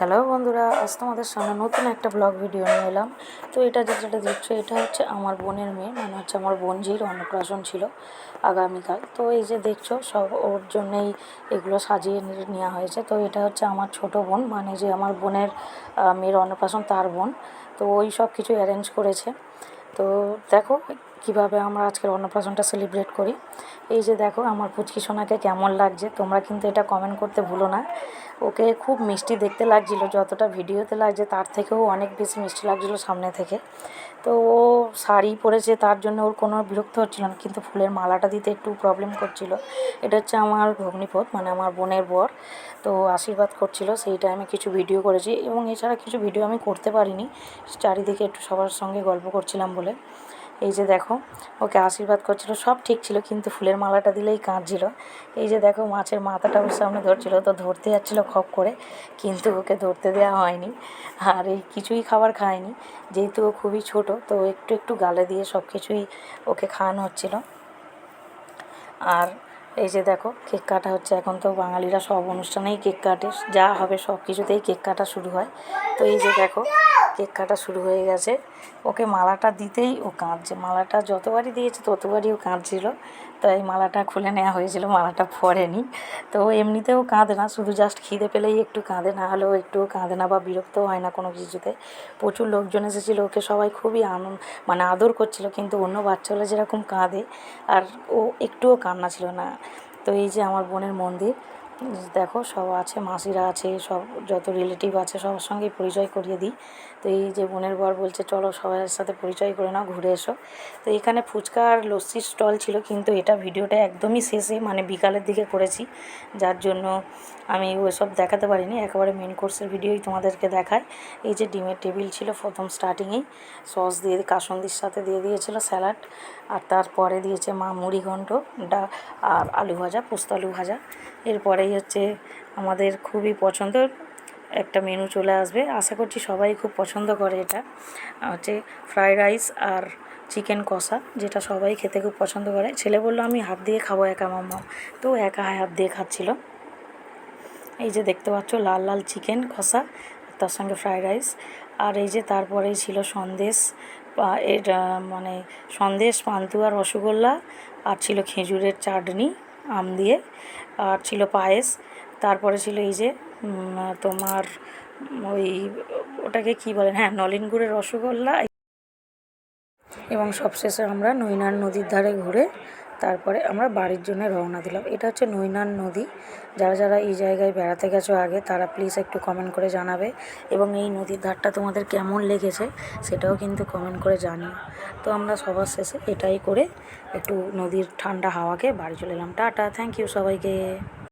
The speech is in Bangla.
হ্যালো বন্ধুরা, আজ তোমাদের সামনে নতুন একটা ব্লগ ভিডিও নিয়ে এলাম। তো এটা যে যেটা দেখছ, এটা হচ্ছে আমার বোনের মেয়ে মানে হচ্ছে আমার বোনজির অন্নপ্রাশন ছিল আগামীকাল। তো এই যে দেখছ, সব ওর জন্যেই এগুলো সাজিয়ে নেওয়া হয়েছে। তো এটা হচ্ছে আমার ছোট বোন মানে যে আমার বোনের মেয়ের অন্নপ্রাশন তার বোন। তো ওই সব কিছু অ্যারেঞ্জ করেছে। তো দেখো কীভাবে আমরা আজকের অন্নপ্রাশনটা সেলিব্রেট করি? এই যে দেখো, আমার পুচকি সোনাকে কেমন লাগছে? তোমরা কিন্তু এটা কমেন্ট করতে ভুলো না। ওকে খুব মিষ্টি দেখতে লাগছিল, যতটা ভিডিওতে লাগছে তার থেকেও অনেক বেশি মিষ্টি লাগছিল সামনে থেকে। তো ও শাড়ি পরেছে, তার জন্য ওর কোনো বিরক্ত হচ্ছিল না, কিন্তু ফুলের মালাটা দিতে একটু প্রবলেম করছিল। এটা হচ্ছে আমার ভগ্নিপথ মানে আমার বোনের বর। তো আশীর্বাদ করছিল, সেই টাইমে কিছু ভিডিও করেছি এবং এছাড়া কিছু ভিডিও আমি করতে পারিনি। চারিদিকে একটু সবার সঙ্গে গল্প করছিলাম বলে। এই যে দেখো, ওকে আশীর্বাদ করছিল, সব ঠিক ছিল, কিন্তু ফুলের মালাটা দিলেই কাঁদছিল। এই যে দেখো, মাছের মাথাটা ওর সামনে ধরছিল, তো ধরতে যাচ্ছিল খপ করে, কিন্তু ওকে ধরতে দেওয়া হয়নি। আর এই কিছুই খাবার খায়নি, যেহেতু ও খুবই ছোট, তো একটু একটু গালে দিয়ে সব কিছুই ওকে খাওয়ানো হচ্ছিল। আর এই যে দেখো, কেক কাটা হচ্ছে, এখন তো বাঙালিরা সব অনুষ্ঠানেই কেক কাটে, যা হবে সব কিছুতেই কেক কাটা শুরু হয়। তো এই যে দেখো, কেক কাটা শুরু হয়ে গেছে। ওকে মালাটা দিতেই ও কাঁদছে। মালাটা যতবারই দিয়েছে, ততবারই ও কাঁদছিল। তো এই মালাটা খুলে নেওয়া হয়েছিল, মালাটা পরেনি। তো এমনিতেও কাঁদে না, শুধু জাস্ট খিদে পেলেই একটু কাঁদে। না হলেও একটুও কাঁদে না বা বিরক্তও হয় না কোনো কিছুতে। প্রচুর লোকজন এসেছিল, ওকে সবাই খুবই আনন্দ মানে আদর করছিল, কিন্তু অন্য বাচ্চাগুলো যেরকম কাঁদে, আর ও একটুও কান্না ছিল না। তো এই যে আমার বোনের মন্দির দেখো, সব আছে, মাসিরা আছে, সব যত রিলেটিভ আছে, সবার সঙ্গেই পরিচয় করিয়ে দিই। তো এই যে বোনের বর বলছে, চলো সবার সাথে পরিচয় করে নাও, ঘুরে এসো। তো এখানে ফুচকা আর লস্যির স্টল ছিল, কিন্তু এটা ভিডিওটা একদমই শেষে মানে বিকালের দিকে করেছি। যার জন্য আমি ওসব দেখাতে পারিনি, একেবারে মেন কোর্সের ভিডিওই তোমাদেরকে দেখায় এই যে ডিমের টেবিল ছিল প্রথম স্টার্টিংয়েই সস দিয়ে, কাসন্দির সাথে দিয়ে দিয়েছিল স্যালাড আর তারপরে দিয়েছে মা মুড়ি ঘন্ট ডা, আর আলু ভাজা, পোস্ত আলু ভাজা। এরপরেই হচ্ছে আমাদের খুবই পছন্দের একটা মেনু চলে আসবে। আশা করছি সবাই খুব পছন্দ করে এটা। হচ্ছে ফ্রায়েড রাইস আর চিকেন কষা, যেটা সবাই খেতে খুব পছন্দ করে। ছেলে বলল, আমি হাত দিয়ে খাব একা, মাম্মা। তো একা হাত দিয়ে খাচ্ছিল। এই যে দেখতে পাচ্ছ, লাল লাল চিকেন কষা, তার সঙ্গে ফ্রায়েড রাইস আর এই যে তারপরেই ছিল সন্দেশ এটা মানে সন্দেশ, পান্তুয়া, রসগোল্লা, আর ছিল খেজুরের চাটনি। আম দিয়ে, আর ছিল পায়েস। তারপরে ছিল এই যে তোমার ওই ওটাকে কি বলেন হ্যাঁ নলেন গুড়ের রসগোল্লা। এবং সবশেষে আমরা নৈনার নদীর ধারে ঘুরে তারপরে আমরা বাড়ির জন্য রওনা দিলাম। এটা হচ্ছে নৈনান নদী। যারা যারা এই জায়গায় বেড়াতে গেছো আগে, তারা প্লিজ একটু কমেন্ট করে জানাবে। এবং এই নদীর ধারটা তোমাদের কেমন লেগেছে, সেটাও কিন্তু কমেন্ট করে জানিও। তো আমরা সবার শেষে এটাই করে একটু নদীর ঠান্ডা হাওয়াকে বাড়ি চলে এলাম। টাটা থ্যাংক ইউ সবাইকে।